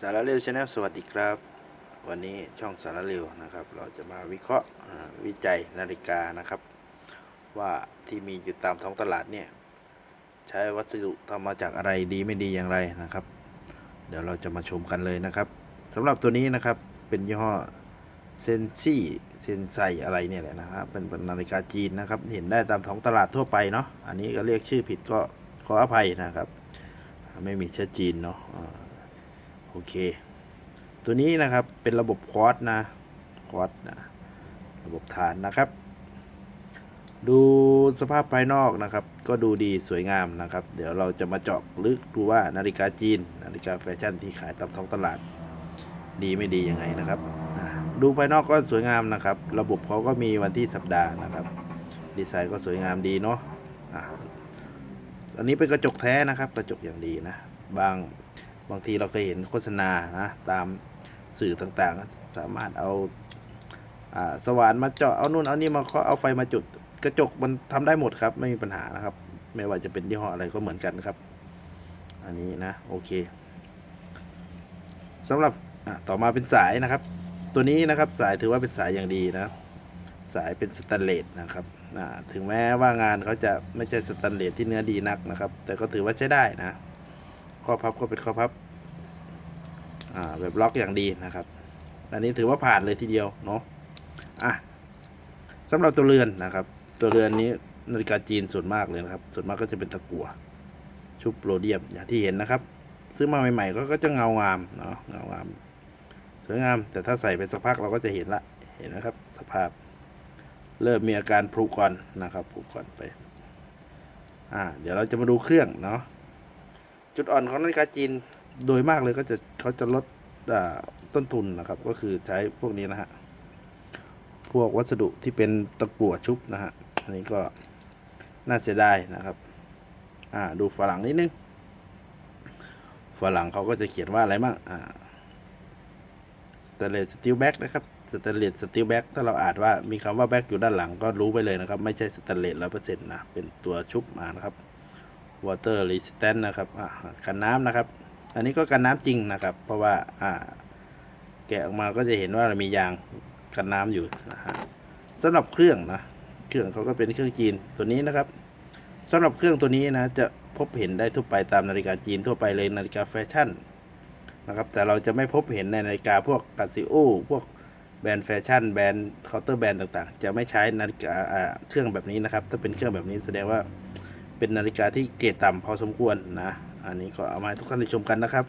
สารเร็วชาแนลสวัสดีครับ วันนี้ช่องสารเร็วนะครับ เราจะมาวิเคราะห์วิจัยนาฬิกานะครับ ว่าที่มีอยู่ตามท้องตลาดเนี่ยใช้วัสดุทำมาจากอะไรดีไม่ดีอย่างไรนะครับ เดี๋ยวเราจะมาชมกันเลยนะครับสำหรับตัวนี้นะครับเป็นยี่ห้อเซนซี่เซนไซอะไรเนี่ยแหละนะครับเป็นนาฬิกาจีนนะครับ เห็นได้ตามท้องตลาดทั่วไปเนาะอันนี้ก็เรียกชื่อผิดก็ขออภัยนะครับ ไม่มีเชื้อจีนเนาะ โอเค ตัวนี้นะครับเป็นระบบควอตนะควอตนะระบบฐานนะครับ ดูสภาพภายนอกนะครับ ก็ดูดีสวยงามนะครับ เดี๋ยวเราจะมาเจาะลึกดูว่านาฬิกาจีน นาฬิกาแฟชั่นที่ขายตามท้องตลาด ดีไม่ดียังไงนะครับ ดูภายนอกก็สวยงามนะครับ ระบบเขาก็มีวันที่สัปดาห์นะครับ ดีไซน์ก็สวยงามดีเนาะอ่าอันนี้เป็นกระจกแท้นะครับ กระจกอย่างดีนะ บาง บางทีเราเคยเห็นโฆษณานะตามสื่อต่างๆ สามารถเอาอสว่านมาเจาะเอานู่นเอานี่มาเคาะเอาไฟมาจุดกระจกมันทำได้หมดครับ ไม่มีปัญหานะครับ ไม่ว่าจะเป็นยี่ห้ออะไรก็เหมือนกันครับ อันนี้นะโอเคสำหรับต่อมาเป็นสายนะครับ ตัวนี้นะครับสายถือว่าเป็นสายอย่างดีนะ สายเป็นสแตนเลสนะครับถึงแม้ว่างานเขาจะไม่ใช่สแตนเลสที่เนื้อดีนักนะครับ แต่ก็ถือว่าใช้ได้นะ ข้อพับก็เป็นข้อพับแบบล็อกอย่างดีนะครับ อันนี้ถือว่าผ่านเลยทีเดียวเนาะอะสำหรับตัวเรือนนะครับ ตัวเรือนนี้นาฬิกาจีนส่วนมากเลยนะครับ ส่วนมากก็จะเป็นตะกั่วชุบโรเดียมอย่างที่เห็นนะครับ ซื้อมาใหม่ๆ ก็ก็จะเงางามเนาะเงางามสวยงาม แต่ถ้าใส่ไปสักพักเราก็จะเห็นละเห็นนะครับ สภาพ เริ่มมีอาการพรุก่อนนะครับพรุก่อนไป อ่า เดี๋ยวเราจะมาดูเครื่องเนาะ จุดอ่อนของนาฬิกาจีนโดยมากเลยก็จะเขาจะลดต้นทุนนะครับ ก็คือใช้พวกนี้นะฮะ พวกวัสดุที่เป็นตะกั่วชุบนะฮะ อันนี้ก็น่าเสียดายนะครับ อ่า ดูฝรั่งนิดนึง ฝรั่งเขาก็จะเขียนว่าอะไรบ้าง อ่าสเตเลสสตีลแบ็กนะครับสเตเลสสตีลแบ็กถ้าเราอ่านว่ามีคำว่าแบ็กอยู่ด้านหลังก็รู้ไปเลยนะครับ ไม่ใช่สเตเลสร้อยเปอร์เซ็นต์นะ เป็นตัวชุบมานะครับ water resistant นะครับกันน้ำนะครับ อันนี้ก็กันน้ำจริงนะครับ เพราะว่าแกะออกมาก็จะเห็นว่ามียางกันน้ำอยู่นะฮะสำหรับเครื่องนะเครื่องเขาก็เป็นเครื่องจีนตัวนี้นะครับสำหรับเครื่องตัวนี้นะจะพบเห็นได้ทั่วไปตามนาฬิกาจีนทั่วไปเลยนาฬิกาแฟชั่นนะครับแต่เราจะไม่พบเห็นในนาฬิกาพวกกัตซิโอพวกแบรนด์แฟชั่นแบรนด์เคาน์เตอร์แบรนด์ต่างๆ จะไม่ใช้นาฬิกาเครื่องแบบนี้นะครับ ถ้าเป็นเครื่องแบบนี้แสดงว่า เป็นนาฬิกาที่เกรดต่ำพอสมควรนะ อันนี้ก็เอามาทุกท่านได้ชมกันนะครับ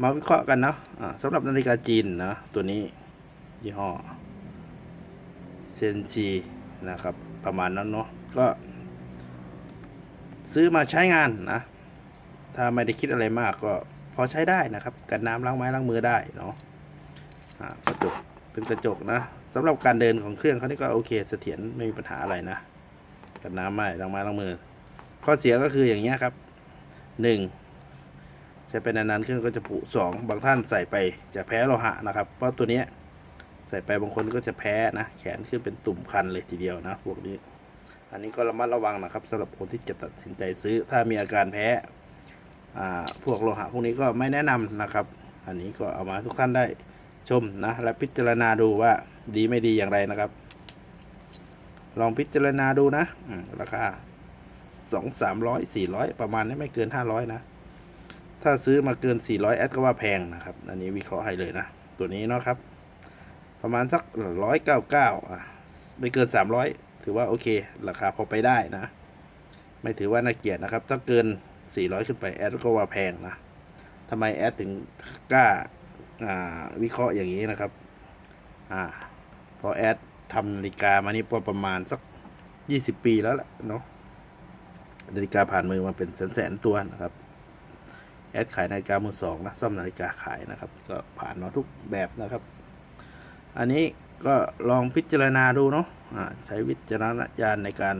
มาวิเคราะห์กันเนาะะสำหรับนาฬิกาจีนนะตัวนี้ยี่ห้อเซนซีนะครับประมาณนั้นเนาะก็ ซื้อมาใช้งานนะ ถ้าไม่ได้คิดอะไรมากก็พอใช้ได้นะครับ กันน้ำล้างไม้ล้างมือได้เนาะอ่ากระจกเป็นกระจกนะสำหรับการเดินของเครื่องเขานี่ก็โอเคเสถียรไม่มีปัญหาอะไรนะ กันน้ำไม่ล้างไม้ล้างมือ ข้อเสียก็คืออย่างเงี้ยครับหนึ่งใช้ไปนานๆเครื่องก็จะผุสองบางท่านใส่ไปจะแพ้โลหะนะครับ เพราะตัวเนี้ยใส่ไปบางคนก็จะแพ้นะ แขนขึ้นเป็นตุ่มคันเลยทีเดียวนะพวกนี้ อันนี้ก็ระมัดระวังนะครับสำหรับคนที่จะตัดสินใจซื้อ ถ้ามีอาการแพ้อ่าพวกโลหะพวกนี้ก็ไม่แนะนำนะครับ อันนี้ก็เอามาทุกท่านได้ชมนะ และพิจารณาดูว่าดีไม่ดีอย่างไรนะครับ ลองพิจารณาดูนะราคา สองสามร้อยสี่ร้อยประมาณนี้ไม่เกินห้าร้อยนะ ถ้าซื้อมาเกินสี่ร้อยแอดก็ว่าแพงนะครับ อันนี้วิเคราะห์ให้เลยนะ ตัวนี้เนาะครับ ประมาณสักร้อยเก้าเก้าอะไม่เกินสามร้อยถือว่าโอเค ราคาพอไปได้นะ ไม่ถือว่าน่าเกลียดนะครับ ถ้าเกินสี่ร้อยขึ้นไปแอดก็ว่าแพงนะทำไมแอดถึงกล้าอ่าวิเคราะห์อย่างนี้นะครับอ่าพราะแอดทำนาฬิกามานี่ประมาณสักยี่สิบปีแล้วแหละเนาะ นาฬิกาผ่านมือมาเป็นแสนๆตัวนะครับแอดขายนาฬิกามือสองนะซ่อมนาฬิกาขายนะครับ ก็ผ่านมาทุกแบบนะครับ อันนี้ก็ลองพิจารณาดูเนาะอ่าใช้วิจารณญาณในการ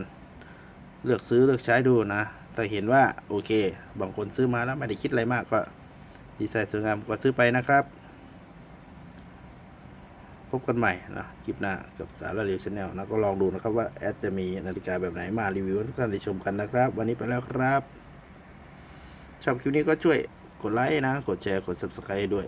เลือกซื้อเลือกใช้ดูนะ แต่เห็นว่าโอเค บางคนซื้อมาแล้วไม่ได้คิดอะไรมากก็ดีไซน์สวยงามก็ซื้อไปนะครับ บกันใหม่นะคลิปหน้ากับสารเรียวชาแนลนะก็ลองดูนะครับว่าแอดจะมีนาฬิกาแบบไหนมารีวิวให้ทุกท่านได้ชมกันนะครับ วันนี้ไปแล้วครับ ชอบคลิปนี้ก็ช่วยกกดไลค์นะ กดแชร์ กด subscribe ด้วย